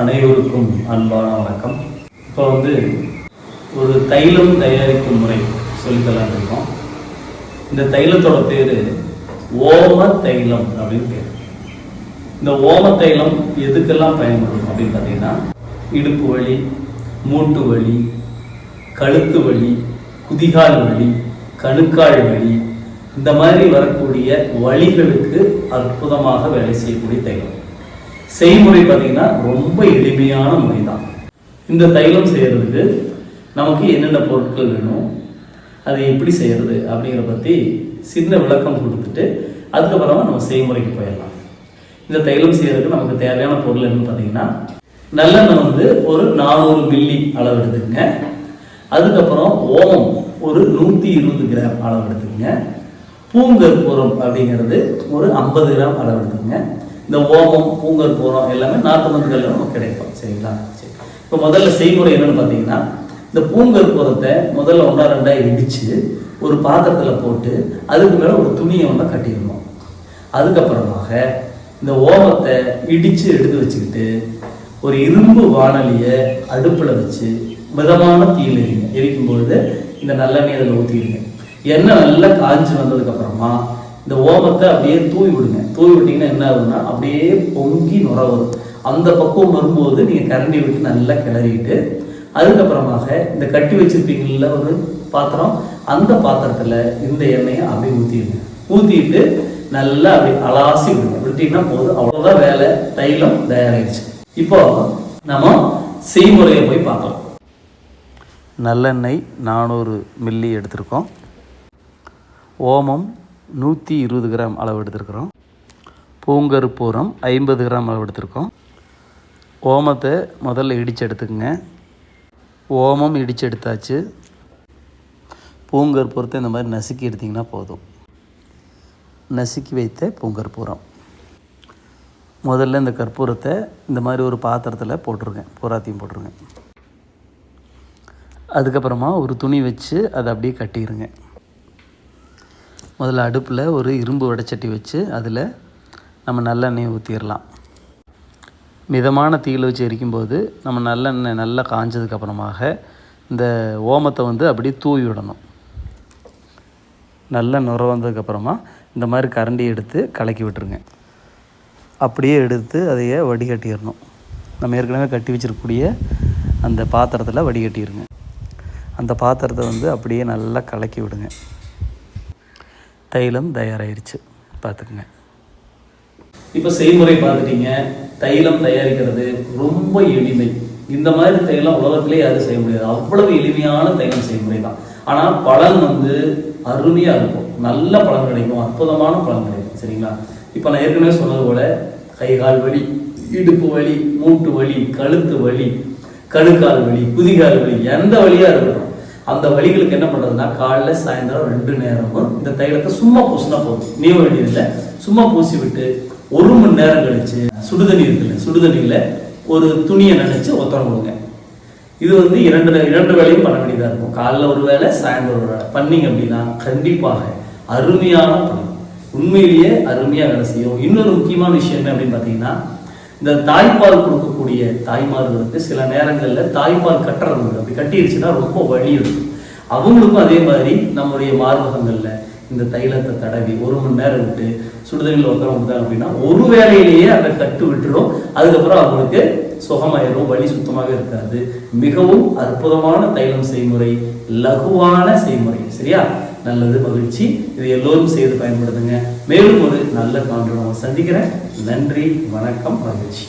அனைவருக்கும் அன்பான வணக்கம். இப்போ வந்து ஒரு தைலம் தயாரிக்கும் முறை சொல்லித்தரலாம் இருக்கோம். இந்த தைலத்தோட பேர் ஓம தைலம் அப்படின்னு பேர். இந்த ஓம தைலம் எதுக்கெல்லாம் பயன்படும் அப்படின்னு பார்த்தீங்கன்னா இடுப்பு வலி மூட்டு வலி கழுத்து வலி குதிகால் வலி கணுக்கால் வலி இந்த மாதிரி வரக்கூடிய வழிகளுக்கு அற்புதமாக வேலை செய்யக்கூடிய தைலம். செய்முறை பார்த்தீங்கன்னா ரொம்ப எளிமையான முறை தான் இந்த தைலம் செய்கிறதுக்கு நமக்கு என்னென்ன பொருட்கள் வேணும் அதை எப்படி செய்கிறது அப்படிங்கிற பற்றி சின்ன விளக்கம் கொடுத்துட்டு அதுக்கப்புறமா நம்ம செய்முறைக்கு போயிடலாம். இந்த தைலம் செய்கிறதுக்கு நமக்கு தேவையான பொருள் என்னன்னு பார்த்தீங்கன்னா நல்லெண்ணெய் வந்து ஒரு நானூறு மில்லி அளவு எடுத்துக்கங்க. அதுக்கப்புறம் ஓமம் ஒரு நூற்றி இருபது கிராம் அளவு எடுத்துக்கங்க. பூங்கற்பூரம் அப்படிங்கிறது ஒரு ஐம்பது கிராம் அளவு எடுத்துக்கங்க. இந்த ஓமம் பூங்கற்பூரம் எல்லாமே நாட்டு மந்துகளில் நமக்கு கிடைக்கும் சரிங்களா? சரி. இப்போ முதல்ல செய்முறை என்னன்னு பார்த்தீங்கன்னா இந்த பூங்கற்பூரத்தை முதல்ல ஒன்றா ரெண்டாக இடித்து ஒரு பாத்திரத்தில் போட்டு அதுக்கு மேலே ஒரு துணியை ஒன்றா கட்டிடணும். அதுக்கப்புறமாக இந்த ஓமத்தை இடித்து எடுத்து வச்சுக்கிட்டு ஒரு இரும்பு வானலியை அடுப்பில் வச்சு மிதமான தீயில் எரிங்க. எரிக்கும் பொழுது இந்த நல்லெண்ணெய் அதில் ஊற்றிடுங்க எண்ணெய் நல்லா காஞ்சி வந்ததுக்கப்புறமா இந்த ஓமத்தை அப்படியே தூவி விடுங்க. தூவி விட்டீங்கன்னா என்ன ஆகுதுன்னா அப்படியே பொங்கி நுர வரும். அந்த பக்குவம் வரும்போது நீங்கள் கரண்டி விட்டு நல்லா கிளறிட்டு அதுக்கப்புறமாக இந்த கட்டி வச்சிருப்பீங்கள்ல ஒரு பாத்திரம் அந்த பாத்திரத்தில் இந்த எண்ணெயை அப்படியே ஊற்றிடுங்க ஊற்றிட்டு நல்லா அப்படி அலாசி விடுங்க. விட்டீங்கன்னா போதும். அவ்வளோதான் வேலை. தைலம் தயாராகிடுச்சு இப்போ நம்ம செய்முறையை போய் பார்க்கலாம். நல்லெண்ணெய் நானூறு மில்லி எடுத்திருக்கோம். ஓமம் நூற்றி இருபது கிராம் அளவு எடுத்திருக்கிறோம். பூங்கருப்பூரம் ஐம்பது கிராம் அளவு எடுத்திருக்கோம். ஓமத்தை முதல்ல இடித்து எடுத்துக்கோங்க. ஓமம் இடித்து எடுத்தாச்சு. பூங்கற்பூரத்தை இந்த மாதிரி நசுக்கி எடுத்திங்கன்னா போதும். நசுக்கி வைத்த பூங்கற்பூரம் முதல்ல இந்த கற்பூரத்தை இந்த மாதிரி ஒரு பாத்திரத்தில் போட்டுருங்க. பூராத்தையும் போட்டுருங்க. அதுக்கப்புறமா ஒரு துணி வச்சு அதை அப்படியே கட்டிடுங்க முதல்ல அடுப்பில் ஒரு இரும்பு வடைச்சட்டி வச்சு அதில் நம்ம நல்லெண்ணெய் ஊற்றிடலாம் மிதமான தீயில் வச்சு எரிக்கும்போது நம்ம நல்லெண்ணெய் நல்லா காஞ்சதுக்கப்புறமாக இந்த ஓமத்தை வந்து அப்படியே தூவி விடணும். நல்ல நுர வந்ததுக்கப்புறமா இந்த மாதிரி கரண்டி எடுத்து கலக்கி விட்டுருங்க. அப்படியே எடுத்து அதையே வடிகட்டிடணும் நம்ம ஏற்கனவே கட்டி வச்சிருக்கக்கூடிய அந்த பாத்திரத்தில் வடிகட்டிடுங்க அந்த பாத்திரத்தை வந்து அப்படியே நல்லா கலக்கி விடுங்க. தைலம் தயாராகிருச்சு பார்த்துக்குங்க. இப்போ செய்முறை பார்த்துட்டீங்க. தைலம் தயாரிக்கிறது ரொம்ப எளிமை. இந்த மாதிரி தைலம் உலகத்திலே யாரும் செய்ய முடியாது. அவ்வளவு எளிமையான தைலம் செய்முறை தான். ஆனால் பலன் வந்து அருமையாக இருக்கும். நல்ல பலன் கிடைக்கும். அற்புதமான பலன் கிடைக்கும். சரிங்களா? இப்போ நான் ஏற்கனவே சொன்னது போல கை கால் வலி இடுப்பு வலி மூட்டு வலி கழுத்து வலி கழுக்கால் வலி குதிகால் வலி எந்த வழியாக இருக்கட்டும் அந்த வழிகளுக்கு என்ன பண்ணுறதுன்னா காலைல சாயந்தரம் ரெண்டு நேரமும் இந்த தைலத்தை சும்மா பூசினா போதும். நீவ வேண்டியதில்லை சும்மா பூசி விட்டு ஒரு மணி நேரம் கழிச்சு சுடுதண்ணி இருக்குல்ல சுடுதண்ணியில் ஒரு துணியை நினைச்சு ஒத்தரம் கொடுங்க இது வந்து இரண்டு இரண்டு வேலையும் பண்ண வேண்டியதாக இருக்கும். காலைல ஒரு வேலை சாயந்தரம் ஒரு வேலை பண்ணீங்க அப்படின்னா கண்டிப்பாக அருமையான பலன் உண்மையிலேயே அருமையாக வேலை செய்யும். இன்னொரு முக்கியமான விஷயம் என்ன அப்படின்னு பார்த்தீங்கன்னா இந்த தாய்ப்பால் கொடுக்கக்கூடிய தாய்மார்களுக்கு சில நேரங்களில் தாய்ப்பால் கட்டுறவங்க அப்படி கட்டிடுச்சுன்னா ரொம்ப வலி இருக்கும். அவங்களுக்கும் அதே மாதிரி நம்முடைய மார்பகங்களில் இந்த தைலத்தை தடவி ஒரு மணி நேரம் விட்டு சுடுதண்ணில் உட்கார கொடுத்தாங்க அப்படின்னா ஒரு வேலையிலேயே அதை கட்டு விட்டுடும் அதுக்கப்புறம் அவங்களுக்கு சுகமாயிரும் வலி சுத்தமாக இருக்காது. மிகவும் அற்புதமான தைலம் செய்முறை லகுவான செய்முறை சரியா? நல்லது மகிழ்ச்சி. இதை எல்லோரும் செய்து பயன்படுத்துங்க. மேலும் ஒரு நல்ல காண்பு சந்திக்கிறேன். நன்றி வணக்கம் மகிழ்ச்சி.